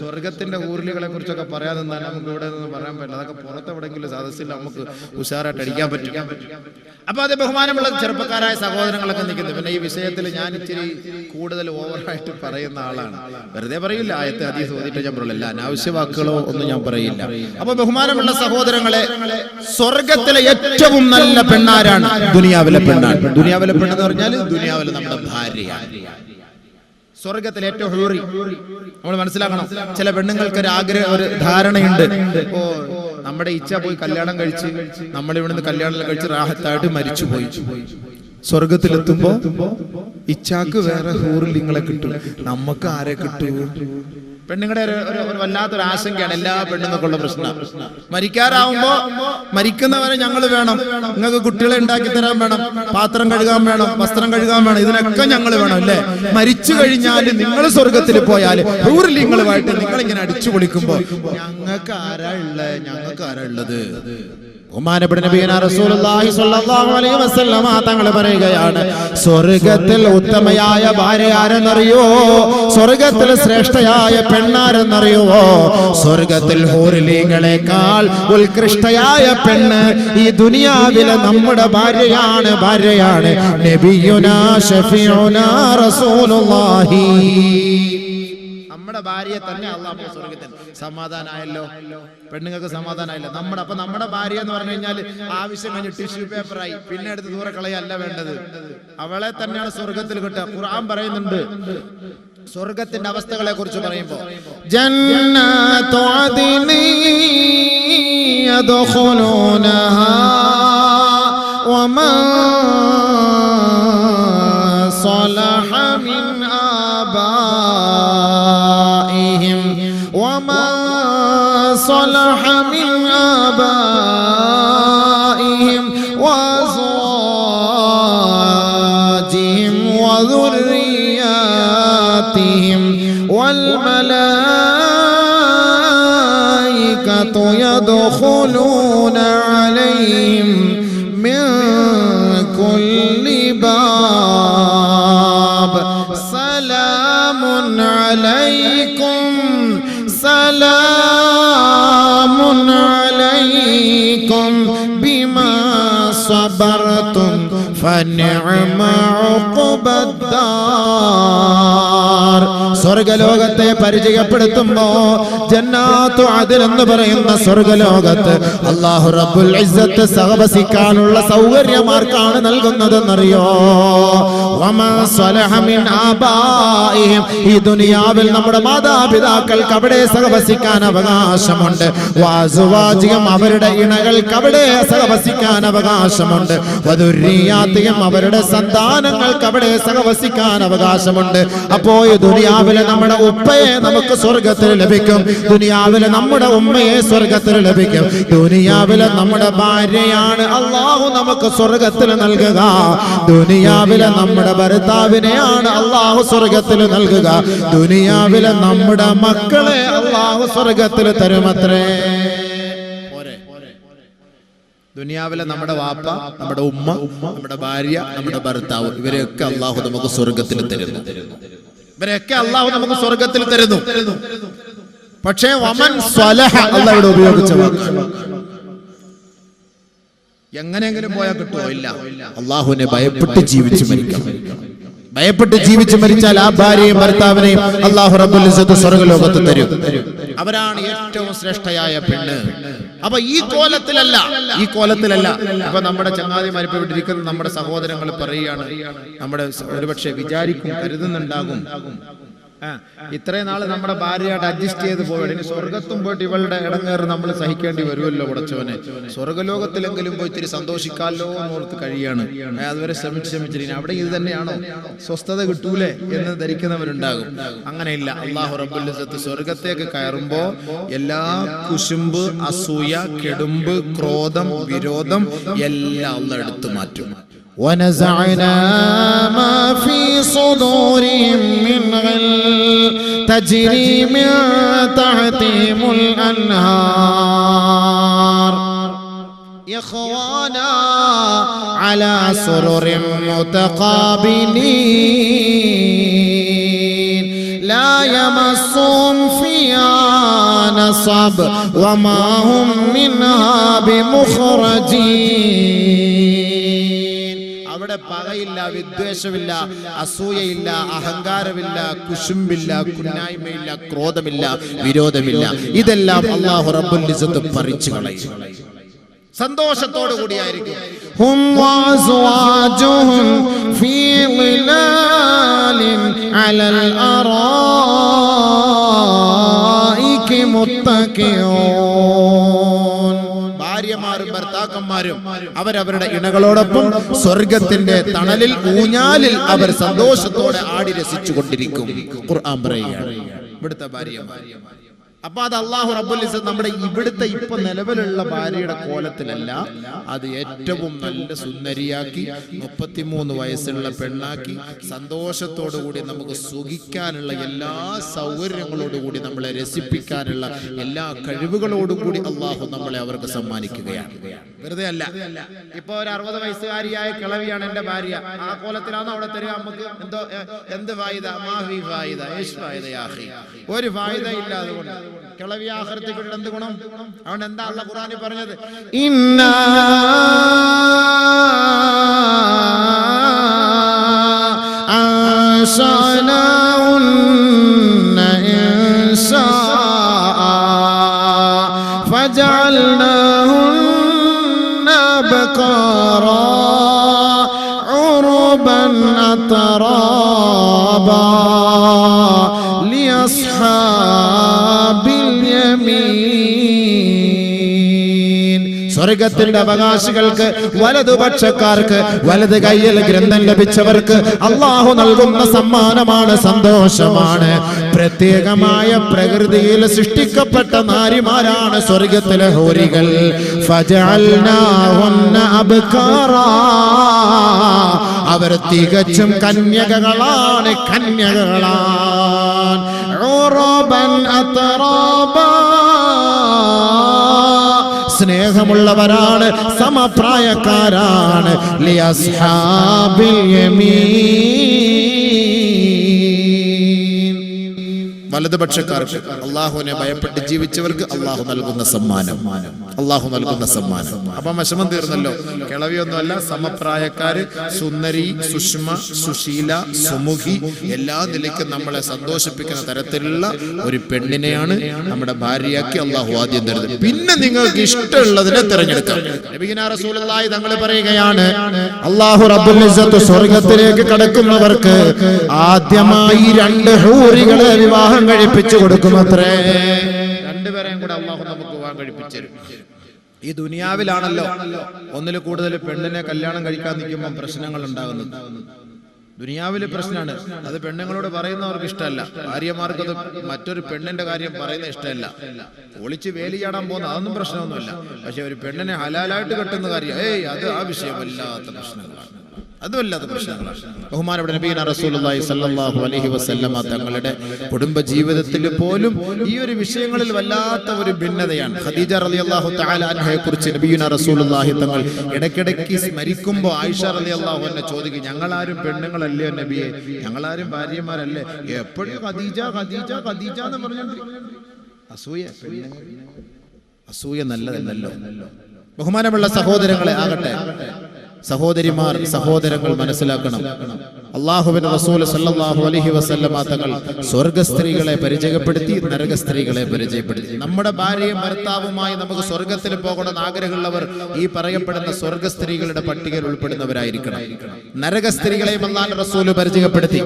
സ്വർഗത്തിന്റെ ഊർലികളെ കുറിച്ചൊക്കെ പറയാതെ നിന്നാൽ നമുക്ക് ഇവിടെ നിന്ന് പറയാൻ പറ്റില്ല. അതൊക്കെ പുറത്തെവിടെങ്കിലും സദസ്സിൽ നമുക്ക് ഉഷാറായിട്ട് അടിക്കാൻ പറ്റും. അപ്പൊ അത് ബഹുമാനമുള്ള ചെറുപ്പക്കാരായ സഹോദരങ്ങളൊക്കെ നിൽക്കുന്നു. പിന്നെ ഈ വിഷയത്തിൽ ഞാൻ ഇച്ചിരി കൂടുതൽ ഓവറായിട്ട് പറയുന്ന ആളാണ്. വെറുതെ പറയില്ല ആയത്തെ അതീസ് ചോദിച്ചിട്ട് ഞാൻ പറയില്ല അനാവശ്യ വാക്കുകളോ ഒന്നും ഞാൻ പറയില്ല. അപ്പൊ ബഹുമാനമുള്ള സഹോദരങ്ങളെ സ്വർഗത്തിലെ ഏറ്റവും നല്ല പെണ്ണാരാണ് ദുനിയാവിലെ പെണ്ണാണ്. ദുനിയാവിലെ പെണ്ണെന്ന് പറഞ്ഞാൽ ദുനിയാവിലെ നമ്മുടെ ഭാര്യയാണ്. സ്വർഗത്തിൽ ഏറ്റവും ഹൂറി നമ്മൾ മനസ്സിലാക്കണം ചില പെണ്ണുങ്ങൾക്ക് ഒരു ആഗ്രഹ ഒരു ധാരണയുണ്ട്. ഓ നമ്മുടെ ഇച്ഛ പോയി കല്യാണം കഴിച്ച് നമ്മൾ ഇവിടുന്ന് കല്യാണം കഴിച്ച് റാഹത്തായിട്ട് മരിച്ചു പോയി സ്വർഗത്തിലെത്തുമ്പോ ഇച്ഛാക്ക് വേറെ ഹൂറിൽ നിങ്ങളെ കിട്ടും. നമുക്ക് ആരെ കിട്ടൂ? പെണ്ണുങ്ങളുടെ ഒരു- ഒരു ഒരു വല്ലാത്തൊരു ആശങ്കയാണ് എല്ലാ പെണ്ണുങ്ങൾക്കുള്ള പ്രശ്നം. മരിക്കാറാവുമ്പോ മരിക്കുന്നവരെ ഞങ്ങൾ വേണം. നിങ്ങൾക്ക് കുട്ടികളെ ഉണ്ടാക്കി തരാൻ വേണം. പാത്രം കഴുകാൻ വേണം. വസ്ത്രം കഴുകാൻ വേണം. ഇതിനൊക്കെ ഞങ്ങൾ വേണം അല്ലേ? മരിച്ചു കഴിഞ്ഞാൽ നിങ്ങൾ സ്വർഗത്തിൽ പോയാൽ ഊരിലിങ്ങളുമായിട്ട് നിങ്ങൾ ഇങ്ങനെ അടിച്ചു പൊളിക്കുമ്പോ ഞങ്ങൾക്ക് ആരാ ഉള്ളത് ഞങ്ങൾക്ക് ആരാ ഉള്ളത്? തങ്ങൾ പറയുകയാണ് സ്വർഗത്തിൽ ഉത്തമയായ ഭാര്യ ആരെന്നറിയോ സ്വർഗത്തിൽ ശ്രേഷ്ഠയായ പെണ്ണാരെന്നറിയോ സ്വർഗത്തിൽ ഹൂറിലീങ്ങളെക്കാൾ ഉത്കൃഷ്ടയായ പെണ്ണ് ഈ ദുനിയാവിലെ നമ്മുടെ ഭാര്യയാണ് ഭാര്യയാണ്. നബിയുനാ ഷഫീഉനാ റസൂലുള്ളാഹി. നമ്മുടെ ഭാര്യയെ തന്നെ അള്ളാഹ് സ്വർഗത്തിൽ സമാധാനമായല്ലോ പെണ്ണുങ്ങൾക്ക് സമാധാനമായില്ല നമ്മുടെ അപ്പൊ നമ്മുടെ ഭാര്യ എന്ന് പറഞ്ഞു കഴിഞ്ഞാൽ ആവശ്യം കഴിഞ്ഞ് ടിഷ്യൂ പേപ്പറായി പിന്നെ എടുത്ത് ദൂരെ കളയല്ല വേണ്ടത്. അവളെ തന്നെയാണ് സ്വർഗത്തിൽ കിട്ടുക. ഖുർആൻ പറയുന്നുണ്ട്. സ്വർഗത്തിന്റെ അവസ്ഥകളെ കുറിച്ച് പറയുമ്പോ ജന്നത്തു ومن صلح من آبائهم وأزواجهم وذرياتهم والملائكة يدخلون عليهم من كل صبرتم فنعم عقب الدار സ്വർഗലോകത്തെ പരിചയപ്പെടുത്തുമ്പോ ജന്നാത്തു അതിൽ എന്ന് പറയുന്ന സ്വർഗലോകത്ത് അള്ളാഹു റബ്ബുൽ ഇസ്സത്ത് സഹവസിക്കാനുള്ള സൗകര്യമാർക്കാണ് നൽകുന്നതെന്നറിയോ ഈ ദുനിയാവിൽ നമ്മുടെ മാതാപിതാക്കൾക്ക് അവിടെ സഹവസിക്കാൻ അവകാശമുണ്ട്. വാസുവാചികം അവരുടെ ഇണകൾക്ക് അവിടെ സഹവസിക്കാൻ അവകാശമുണ്ട്. വധുര്യാത്തിയും അവരുടെ സന്താനങ്ങൾക്ക് അവിടെ സഹവസിക്കാൻ അവകാശമുണ്ട്. അപ്പോ ഈ ദുനിയാവിലെ നമ്മുടെ ഉപ്പയെ നമുക്ക് സ്വർഗത്തിൽ ലഭിക്കും. ദുനിയാവിലെ നമ്മുടെ ഉമ്മയെ സ്വർഗത്തിൽ ലഭിക്കും. ദുനിയാവിലെ നമ്മുടെ ഭാര്യയാണ് അള്ളാഹു നമുക്ക് സ്വർഗത്തിൽ നൽകുക. ദുനിയാവിലെ നമ്മുടെ ഭർത്താവിനെയാണ് അള്ളാഹു സ്വർഗത്തിൽ നൽകുക. ദുനിയാവിലെ നമ്മുടെ മക്കളെ അള്ളാഹു സ്വർഗത്തിൽ തരുമത്രേ. ദുനിയാവിലെ നമ്മുടെ വാപ്പ നമ്മുടെ ഉമ്മ നമ്മുടെ ഭാര്യ നമ്മുടെ ഭർത്താവ് ഇവരെയൊക്കെ അള്ളാഹു നമുക്ക് സ്വർഗത്തിൽ തരുന്നു. ഇവരെയൊക്കെ അള്ളാഹു നമുക്ക് സ്വർഗത്തിൽ തരുന്നു. പക്ഷേ വമൻ സ്വലഹ അല്ല ഇവിടെ ഉപയോഗിച്ച എങ്ങനെയെങ്കിലും പോയാൽ കിട്ടുമോ ഇല്ല. അള്ളാഹുവിനെ ഭയപ്പെട്ട് ജീവിച്ച് മരിക്കണം ഭയപ്പെട്ട് ജീവിച്ച് മരിച്ചാൽ ആ ഭാര്യയും ഭർത്താവിനെയും അള്ളാഹു റബ്ബുൽ സ്വർഗലോകത്ത് തരും. അവരാണ് ഏറ്റവും ശ്രേഷ്ഠയായ പെണ്ണ്. അപ്പൊ ഈ കോലത്തിലല്ല. ഈ കോലത്തിലല്ല. അപ്പൊ നമ്മുടെ ചങ്ങാതിമാർ ഇപ്പൊ ഇവിടെ നമ്മുടെ സഹോദരങ്ങൾ പറയുകയാണ്. നമ്മുടെ ഒരുപക്ഷെ വിചാരിക്കും കരുതുന്നുണ്ടാകും. ഇത്രയും നാൾ നമ്മുടെ ഭാര്യയായിട്ട് അഡ്ജസ്റ്റ് ചെയ്ത് പോയി. ഇനി സ്വർഗത്തും പോയിട്ട് ഇവളുടെ ഇടങ്ങേറ് നമ്മൾ സഹിക്കേണ്ടി വരുമല്ലോ ഉടച്ചവനെ സ്വർഗലോകത്തിലെങ്കിലും പോയി ഇത്തിരി സന്തോഷിക്കാമല്ലോ എന്നോർത്ത് കഴിയാണ്. അതുവരെ ശ്രമിച്ച് ശ്രമിച്ചിരിക്കുന്നു അവിടെ ഇത് തന്നെയാണോ? സ്വസ്ഥത കിട്ടൂലേ എന്ന് ധരിക്കുന്നവരുണ്ടാകും. അങ്ങനെയില്ല. അള്ളാഹു റബ്ബുൽ സ്വർഗത്തേക്ക് കയറുമ്പോ എല്ലാ കുശുമ്പ് അസൂയ കെടുമ്പ് ക്രോധം വിരോധം എല്ലാം അള്ള എടുത്തു മാറ്റും. ونزعنا ما في صدورهم من غل تجري من تحتهم الأنهار. إخوانا على سرر متقابلين. لا يمسهم في نصب وما هم منها بمخرجين. അവിടെ പകയില്ല വിദ്വേഷമില്ല അസൂയയില്ല അഹങ്കാരമില്ല കുശുമ്പില്ല കുന്നായ്മയില്ല ക്രോധമില്ല വിരോധമില്ല ഇതെല്ലാം അള്ളാഹു റബ്ബുൽ ഇസ്സത്ത് പറിച്ചു കളയും സന്തോഷത്തോടു കൂടിയായിരിക്കും هم وأزواجهم في ظلال على الأرائك متكئون ഭർത്താക്കന്മാരും അവരവരുടെ ഇണകളോടൊപ്പം സ്വർഗത്തിന്റെ തണലിൽ ഊഞ്ഞാലിൽ അവർ സന്തോഷത്തോടെ ആടി രസിച്ചു കൊണ്ടിരിക്കും ഖുർആൻ പറയുകയാണ്. ഇവിടുത്തെ ഭാര്യമാർ അപ്പൊ അത് അള്ളാഹു റബ്ബുൽ നമ്മുടെ ഇവിടുത്തെ ഇപ്പൊ നിലവിലുള്ള ഭാര്യയുടെ കോലത്തിലല്ല അത് ഏറ്റവും നല്ല സുന്ദരിയാക്കി മുപ്പത്തിമൂന്ന് വയസ്സുള്ള പെണ്ണാക്കി സന്തോഷത്തോടു കൂടി നമുക്ക് സുഖിക്കാനുള്ള എല്ലാ സൗകര്യങ്ങളോടുകൂടി നമ്മളെ രസിപ്പിക്കാനുള്ള എല്ലാ കഴിവുകളോടും കൂടി അള്ളാഹു നമ്മളെ അവർക്ക് സമ്മാനിക്കുകയാണ്. വെറുതെ അല്ല. ഇപ്പൊ ഒരു അറുപത് വയസ്സുകാരിയായ കിളവിയാണ് എന്റെ ഭാര്യ. ആ കോലത്തിലാണ് അവിടെ തരിക? നമുക്ക് എന്തോ എന്ത് ഫായിദ? മാഹി ഫായിദ. ഒരു ഫായിദ ഇല്ല അതുകൊണ്ട് കിളവി ആഹൃത്തി കൊണ്ട് എന്ത് ഗുണം അതുകൊണ്ട് എന്താ അള്ള ഖുറാനി പറഞ്ഞത് إنا أنشأناهن إنشاء فجعلناهن بكارا عربا أترابا لأصحاب സ്വർഗത്തിന്റെ അവകാശികൾക്ക് വലതുപക്ഷക്കാർക്ക് വലത് കയ്യിൽ ഗ്രന്ഥം ലഭിച്ചവർക്ക് അള്ളാഹു നൽകുന്ന സമ്മാനമാണ് സന്തോഷമാണ് പ്രത്യേകമായ പ്രകൃതിയിൽ സൃഷ്ടിക്കപ്പെട്ട നാരിമാരാണ് സ്വർഗത്തിലെ ഹോരികൾ. അവർ തികച്ചും കന്യകകളാണ് കന്യകകളാണ് ഉറബൻ അത്റാബാ. സ്നേഹമുള്ളവരാണ് സമപ്രായക്കാരാണ്. വലതുപക്ഷക്കാർക്ക് അള്ളാഹുവിനെ ഭയപ്പെട്ട് ജീവിച്ചവർക്ക് അള്ളാഹു നൽകുന്ന സമ്മാനം. അള്ളാഹു നൽകുന്ന സമ്മാനം. അപ്പൊ വിഷമം തീർന്നല്ലോ. കിളവിയൊന്നുമല്ല സമപ്രായക്കാര് സുന്ദരി സുഷ്മ സുശീല സുമുഖി എല്ലാ നിലയ്ക്കും നമ്മളെ സന്തോഷിപ്പിക്കുന്ന തരത്തിലുള്ള ഒരു പെണ്ണിനെയാണ് നമ്മുടെ ഭാര്യയാക്കി അള്ളാഹു ആദ്യം തരുന്നത്. പിന്നെ നിങ്ങൾക്ക് ഇഷ്ടമുള്ളതിനെ തിരഞ്ഞെടുക്കാം. തങ്ങൾ പറയുകയാണ് അള്ളാഹു റബ്ബുൽ സ്വർഗത്തിലേക്ക് കടക്കുന്നവർക്ക് ആദ്യമായി രണ്ട് ഹൂറികളെ വിവാഹം കഴിപ്പിച്ചു കൊടുക്കുമത്രേ. രണ്ടുപേരെയും കൂടെ അള്ളാഹു നമുക്ക് പോകാൻ കഴിപ്പിച്ചു ഈ ദുനിയാവിലാണല്ലോ ഒന്നിൽ കൂടുതൽ പെണ്ണിനെ കല്യാണം കഴിക്കാൻ നിൽക്കുമ്പോൾ പ്രശ്നങ്ങൾ ഉണ്ടാകുന്നത്. ദുനിയാവിലെ പ്രശ്നമാണ് അത് പെണ്ണുങ്ങളോട് പറയുന്നവർക്ക് ഇഷ്ടമല്ല. ഭാര്യമാർക്ക് മറ്റൊരു പെണ്ണിന്റെ കാര്യം പറയുന്ന ഇഷ്ടമല്ല. ഒളിച്ച് വേലി ചാടാൻ പോകുന്ന അതൊന്നും പ്രശ്നമൊന്നുമില്ല. പക്ഷെ ഒരു പെണ്ണിനെ ഹലാലായിട്ട് കെട്ടുന്ന കാര്യം ഏയ് അത് ആ വിഷയമല്ലാത്ത പ്രശ്നങ്ങളാണ്. അതുമല്ലാത്ത പ്രശ്നങ്ങളാണ്. ബഹുമാനപ്പെട്ട നബീന റസൂലുള്ളാഹി സ്വല്ലല്ലാഹു അലൈഹി വസല്ലമ തങ്ങളുടെ കുടുംബ ജീവിതത്തിൽ പോലും ഈ ഒരു വിഷയങ്ങളിൽ വല്ലാത്ത ഒരു ഭിന്നതയാണ്. ഖദീജ റളിയല്ലാഹു തആല അൻഹയെ കുറിച്ച് നബീന റസൂലുള്ളാഹി തങ്ങൾ ഇടയ്ക്കിടയ്ക്ക് സ്മരിക്കുമ്പോൾ ആയിഷ റളിയല്ലാഹു അൻഹ ചോദിക്കും ഞങ്ങളാരും പെണ്ണുങ്ങളല്ലേ നബിയെ? ഞങ്ങളാരും ഭാര്യമാരല്ലേ? എപ്പോഴും ഖദീജ ഖദീജ ഖദീജ എന്ന് പറഞ്ഞുകൊണ്ടിരിക്കും അസൂയ. അസൂയ നല്ലതല്ലല്ലോ. ബഹുമാനമുള്ള സഹോദരങ്ങളെ ആകട്ടെ. സഹോദരിമാർ സഹോദരങ്ങൾ മനസ്സിലാക്കണം. അള്ളാഹുവിൻ റസൂൽ സല്ലാഹു അലഹി വസല്ലമ തങ്ങൾ സ്വർഗ സ്ത്രീകളെ പരിചയപ്പെടുത്തി നരക സ്ത്രീകളെ പരിചയപ്പെടുത്തി. നമ്മുടെ ഭാര്യയും ഭർത്താവുമായി നമുക്ക് സ്വർഗത്തിൽ പോകണമെന്ന് ആഗ്രഹമുള്ളവർ ഈ പറയപ്പെടുന്ന സ്വർഗ സ്ത്രീകളുടെ പട്ടികയിൽ ഉൾപ്പെടുന്നവരായിരിക്കണം. നരക സ്ത്രീകളെയും അള്ളാഹ് റസൂൽ പരിചയപ്പെടുത്തി.